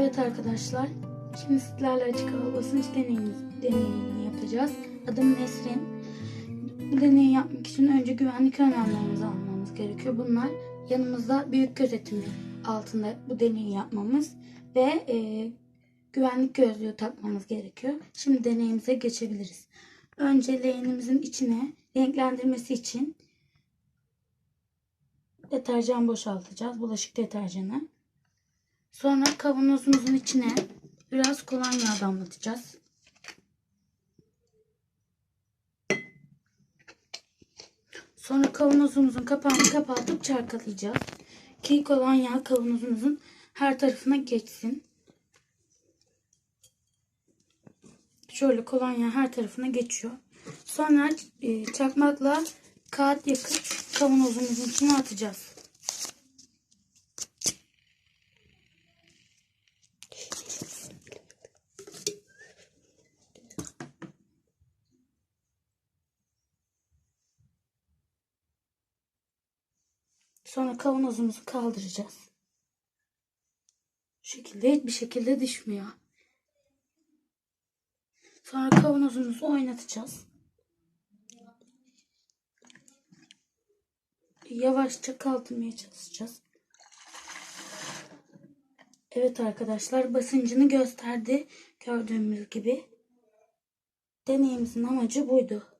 Evet arkadaşlar, şimdi sizlerle açık hava basınç deneyimiz, deneyimini yapacağız. Adım Nesrin. Bu deneyi yapmak için önce güvenlik önlemlerimizi almamız gerekiyor. Bunlar yanımızda büyük gözetimi altında bu deneyi yapmamız ve e, güvenlik gözlüğü takmamız gerekiyor. Şimdi deneyimize geçebiliriz. Önce leğenimizin içine renklendirmesi için deterjan boşaltacağız. Bulaşık deterjanı. Sonra kavanozumuzun içine biraz kolonya damlatacağız. Sonra kavanozumuzun kapağını kapatıp çarkalayacağız. Ki kolonya kavanozumuzun her tarafına geçsin. Şöyle kolonya her tarafına geçiyor. Sonra e, çakmakla kağıt yakıp kavanozumuzun içine atacağız. Sonra kavanozumuzu kaldıracağız. Bu şekilde hiçbir şekilde düşmüyor. Sonra kavanozumuzu oynatacağız. Yavaşça kaldırmaya çalışacağız. Evet arkadaşlar basıncını gösterdi. Gördüğümüz gibi. Deneyimizin amacı buydu.